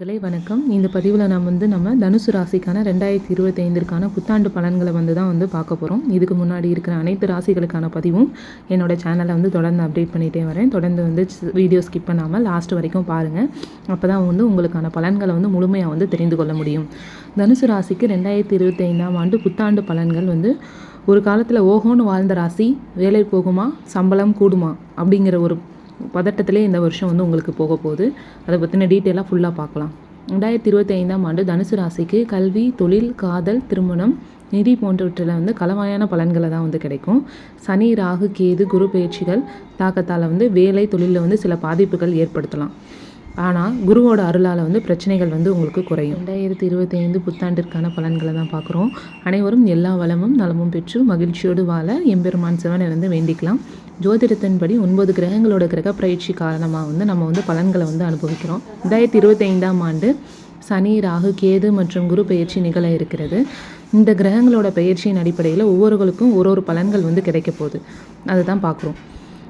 விலை வணக்கம். இந்த பதிவில் நம்ம வந்து நம்ம தனுசு ராசிக்கான ரெண்டாயிரத்தி இருபத்தைந்திற்கான புத்தாண்டு பலன்களை வந்து தான் வந்து பார்க்க போகிறோம் இதுக்கு முன்னாடி இருக்கிற அனைத்து ராசிகளுக்கான பதிவும் என்னோட சேனலை வந்து தொடர்ந்து அப்டேட் பண்ணிகிட்டே வரேன். தொடர்ந்து வந்து வீடியோ ஸ்கிப் பண்ணாமல் லாஸ்ட் வரைக்கும் பாருங்கள் அப்போ தான் வந்து உங்களுக்கான பலன்களை வந்து முழுமையாக வந்து தெரிந்து கொள்ள முடியும். தனுசு ராசிக்கு ரெண்டாயிரத்தி இருபத்தி ஐந்தாம் ஆண்டு புத்தாண்டு பலன்கள் வந்து ஒரு காலத்தில் ஓஹோன்னு வாழ்ந்த ராசி வேலை போகுமா சம்பளம் கூடுமா அப்படிங்கிற ஒரு பதட்டத்திலே இந்த வருஷம் வந்து உங்களுக்கு போக போகுது. அதை பற்றின டீட்டெயிலாக ஃபுல்லாக பார்க்கலாம். ரெண்டாயிரத்தி இருபத்தி ஐந்தாம் ஆண்டு தனுசு ராசிக்கு கல்வி தொழில் காதல் திருமணம் நிதி போன்றவற்றில் வந்து களவாயான பலன்களை தான் வந்து கிடைக்கும். சனி ராகு கேது குரு பயிற்சிகள் தாக்கத்தால் வந்து வேலை தொழிலில் வந்து சில பாதிப்புகள் ஏற்படுத்தலாம். ஆனால் குருவோட அருளால் வந்து பிரச்சனைகள் வந்து உங்களுக்கு குறையும். ரெண்டாயிரத்தி இருபத்தி ஐந்து புத்தாண்டிற்கான பலன்களை தான் பார்க்குறோம். அனைவரும் எல்லா வளமும் நலமும் பெற்று மகிழ்ச்சியோடு வாழ எம்பெருமான் சிவனை வந்து வேண்டிக்கலாம். ஜோதிடத்தின்படி ஒன்பது கிரகங்களோட கிரக பயிற்சி காரணமாக வந்து நம்ம வந்து பலன்களை வந்து அனுபவிக்கிறோம். ரெண்டாயிரத்தி இருபத்தி ஐந்தாம் ஆண்டு சனி ராகு கேது மற்றும் குரு பயிற்சி நிகழ இருக்கிறது. இந்த கிரகங்களோட பயிற்சியின் அடிப்படையில் ஒவ்வொருவருக்கும் ஒரு ஒரு பலன்கள் வந்து கிடைக்க போகுது. அதை தான் பார்க்குறோம்.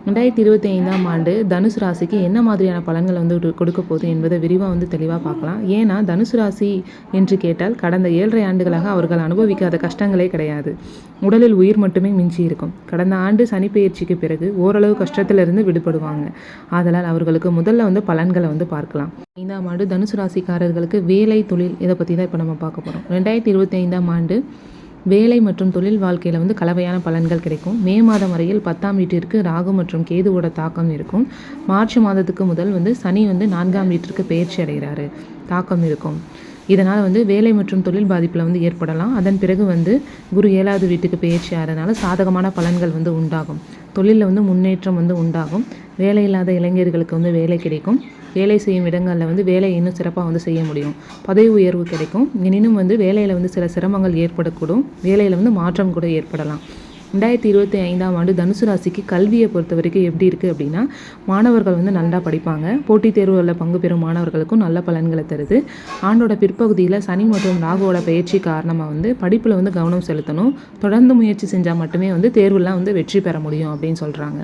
ரெண்டாயிரத்தி இருபத்தி ஐந்தாம் ஆண்டு தனுசு ராசிக்கு என்ன மாதிரியான பலன்களை வந்து கொடுக்க போகுது என்பதை விரிவாக வந்து தெளிவாக பார்க்கலாம். ஏன்னா தனுசு ராசி என்று கேட்டால் கடந்த ஏழரை ஆண்டுகளாக அவர்கள் அனுபவிக்காத கஷ்டங்களே கிடையாது. உடலில் உயிர் மட்டுமே மிஞ்சி இருக்கும். கடந்த ஆண்டு சனிப்பெயர்ச்சிக்கு பிறகு ஓரளவு கஷ்டத்திலிருந்து விடுபடுவாங்க. ஆதலால் அவர்களுக்கு முதல்ல வந்து பலன்களை வந்து பார்க்கலாம். ஐந்தாம் ஆண்டு தனுசு ராசிக்காரர்களுக்கு வேலை தொழில் இதை பற்றி தான் இப்போ நம்ம பார்க்க போகிறோம் ரெண்டாயிரத்தி இருபத்தி ஐந்தாம் ஆண்டு வேலை மற்றும் தொழில் வாழ்க்கையில் வந்து கலவையான பலன்கள் கிடைக்கும். மே மாதம் வரையில் பத்தாம் வீட்டிற்கு ராகு மற்றும் கேதுவோட தாக்கம் இருக்கும். மார்ச் மாதத்துக்கு முதல் வந்து சனி வந்து நான்காம் வீட்டிற்கு பயிற்சி அடைகிறாரு. தாக்கம் இருக்கும். இதனால் வந்து வேலை மற்றும் தொழில் பாதிப்பில் வந்து ஏற்படலாம். அதன் பிறகு வந்து குரு ஏழாவது வீட்டுக்கு பயிற்சி ஆகிறதுனால சாதகமான பலன்கள் வந்து உண்டாகும். தொழிலில் வந்து முன்னேற்றம் வந்து உண்டாகும். வேலை இல்லாத இளைஞர்களுக்கு வந்து வேலை கிடைக்கும். வேலை செய்யும் இடங்களில் வந்து வேலை இன்னும் சிறப்பாக வந்து செய்ய முடியும். பதவி உயர்வு கிடைக்கும். எனினும் வந்து வேலையில் வந்து சில சிரமங்கள் ஏற்படக்கூடும். வேலையில் வந்து மாற்றம் கூட ஏற்படலாம். ரெண்டாயிரத்தி இருபத்தி ஐந்தாம் ஆண்டு தனுசு ராசிக்கு கல்வியை பொறுத்த வரைக்கும் எப்படி இருக்குது அப்படின்னா மாணவர்கள் வந்து நல்லா படிப்பாங்க. போட்டித் தேர்வுகளில் பங்கு பெறும் மாணவர்களுக்கும் நல்ல பலன்களை தருது. ஆண்டோட பிற்பகுதியில் சனி மற்றும் ராகுவோட பயிற்சி காரணமாக வந்து படிப்பில் வந்து கவனம் செலுத்தணும். தொடர்ந்து முயற்சி செஞ்சால் மட்டுமே வந்து தேர்வுலாம் வந்து வெற்றி பெற முடியும் அப்படின்னு சொல்கிறாங்க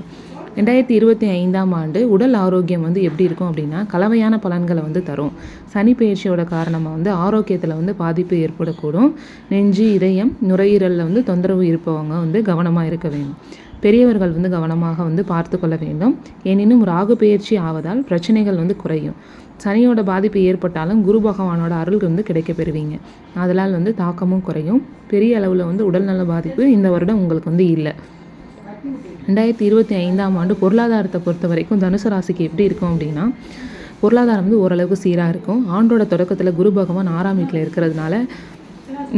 ரெண்டாயிரத்தி இருபத்தி ஐந்தாம் ஆண்டு உடல் ஆரோக்கியம் வந்து எப்படி இருக்கும் அப்படின்னா கலவையான பலன்களை வந்து தரும். சனி பயிற்சியோட காரணமாக வந்து ஆரோக்கியத்தில் வந்து பாதிப்பு ஏற்படக்கூடும். நெஞ்சு இதயம் நுரையீரலில் வந்து தொந்தரவு இருப்பவங்க வந்து கவனமாக இருக்க வேண்டும். பெரியவர்கள் வந்து கவனமாக வந்து பார்த்து கொள்ள வேண்டும். எனினும் ராகு பயிற்சி ஆவதால் பிரச்சனைகள் வந்து குறையும். சனியோட பாதிப்பு ஏற்பட்டாலும் குரு பகவானோட அருள் வந்து கிடைக்க பெறுவீங்க. அதனால் வந்து தாக்கமும் குறையும். பெரிய அளவில் வந்து உடல்நல பாதிப்பு இந்த வருடம் உங்களுக்கு வந்து இல்லை. ரெண்டாயிரத்தி இருபத்தி ஐந்தாம் ஆண்டு பொருளாதாரத்தை பொறுத்த வரைக்கும் தனுசு ராசிக்கு எப்படி இருக்கும் அப்படின்னா பொருளாதாரம் வந்து ஓரளவுக்கு சீராக இருக்கும். ஆண்டோட தொடக்கத்தில் குரு பகவான் ஆறாம் வீட்டில் இருக்கிறதுனால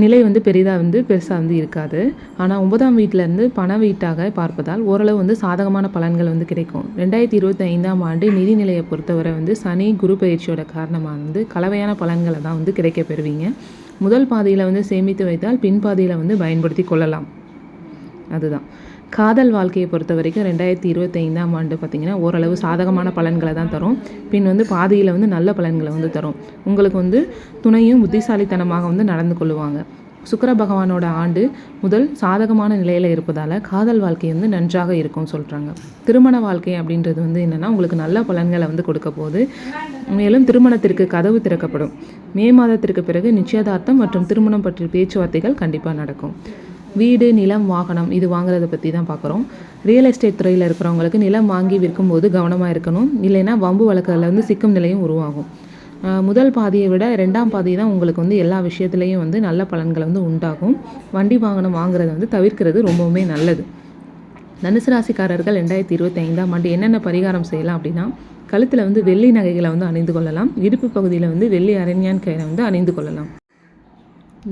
நிலை வந்து பெரிதாக வந்து பெருசாக வந்து இருக்காது. ஆனால் ஒன்பதாம் வீட்டிலேருந்து பண வீட்டாக பார்ப்பதால் ஓரளவு வந்து சாதகமான பலன்கள் வந்து கிடைக்கும். ரெண்டாயிரத்தி இருபத்தி ஐந்தாம் ஆண்டு நிதிநிலையை பொறுத்தவரை வந்து சனி குரு பயிற்சியோட காரணமாக வந்து கலவையான பலன்களை தான் வந்து கிடைக்க பெறுவீங்க. முதல் பாதையில் வந்து சேமித்து வைத்தால் பின் பாதையில் வந்து பயன்படுத்தி கொள்ளலாம். அதுதான். காதல் வாழ்க்கையை பொறுத்த வரைக்கும் ரெண்டாயிரத்தி இருபத்தி ஐந்தாம் ஆண்டு பார்த்திங்கன்னா ஓரளவு சாதகமான பலன்களை தான் தரும். பின் வந்து பாதியில் வந்து நல்ல பலன்களை வந்து தரும். உங்களுக்கு வந்து துணையும் புத்திசாலித்தனமாக வந்து நடந்து கொள்ளுவாங்க. சுக்கர பகவானோட ஆண்டு முதல் சாதகமான நிலையில் இருப்பதால் காதல் வாழ்க்கை வந்து நன்றாக இருக்கும்னு சொல்கிறாங்க திருமண வாழ்க்கை அப்படின்றது வந்து என்னென்னா உங்களுக்கு நல்ல பலன்களை வந்து கொடுக்க போகுது. மேலும் திருமணத்திற்கு கதவு திறக்கப்படும். மே மாதத்திற்கு பிறகு நிச்சயதார்த்தம் மற்றும் திருமணம் பற்றிய பேச்சுவார்த்தைகள் கண்டிப்பாக நடக்கும். வீடு நிலம் வாகனம் இது வாங்குறத பற்றி தான் பார்க்குறோம் ரியல் எஸ்டேட் துறையில் இருக்கிறவங்களுக்கு நிலம் வாங்கி விற்கும்போது கவனமாக இருக்கணும். இல்லைன்னா வம்பு வழக்கில் வந்து சிக்கும் நிலையும் உருவாகும். முதல் பாதியை விட ரெண்டாம் பாதி தான் உங்களுக்கு வந்து எல்லா விஷயத்துலேயும் வந்து நல்ல பலன்களை வந்து உண்டாகும். வண்டி வாகனம் வாங்குறத வந்து தவிர்க்கிறது ரொம்பவுமே நல்லது. தனுசு ராசிக்காரர்கள் ரெண்டாயிரத்தி இருபத்தி ஐந்தாம் ஆண்டு என்னென்ன பரிகாரம் செய்யலாம் அப்படின்னா கழுத்தில் வந்து வெள்ளி நகைகளை வந்து அணிந்து கொள்ளலாம். இடுப்பு பகுதியில் வந்து வெள்ளி அரண்யான் கயிறை வந்து அணிந்து கொள்ளலாம்.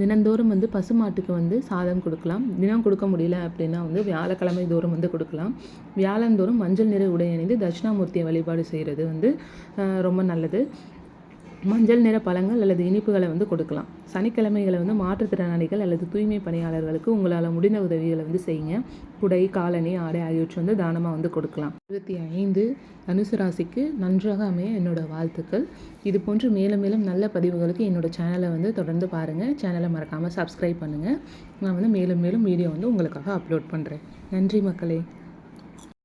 தினந்தோறும் வந்து பசுமாட்டுக்கு வந்து சாதம் கொடுக்கலாம். தினம் கொடுக்க முடியல அப்படின்னா வந்து வியாழக்கிழமை தோறும் வந்து கொடுக்கலாம். வியாழந்தோறும் மஞ்சள் நிற உடை அணிந்து தட்சிணாமூர்த்தியை வழிபாடு செய்கிறது வந்து ரொம்ப நல்லது. மஞ்சள் நிற பழங்கள் அல்லது இனிப்புகளை வந்து கொடுக்கலாம். சனிக்கிழமைகளை வந்து மாற்றுத்திறனாளிகள் அல்லது தூய்மை பணியாளர்களுக்கு உங்களால் முடிந்த உதவிகளை வந்து செய்யுங்க. குடை காலனி ஆடை ஆகியவற்றை வந்து தானமாக வந்து கொடுக்கலாம். இருபத்தி ஐந்து தனுசு ராசிக்கு நன்றாக அமைய என்னோடய வாழ்த்துக்கள். இது போன்று மேலும் மேலும் நல்ல பதிவுகளுக்கு என்னோடய சேனலை வந்து தொடர்ந்து பாருங்கள் சேனலை மறக்காமல் சப்ஸ்கிரைப் பண்ணுங்கள் நான் வந்து மேலும் மேலும் வீடியோ வந்து உங்களுக்காக அப்லோட் பண்ணுறேன் நன்றி மக்களே.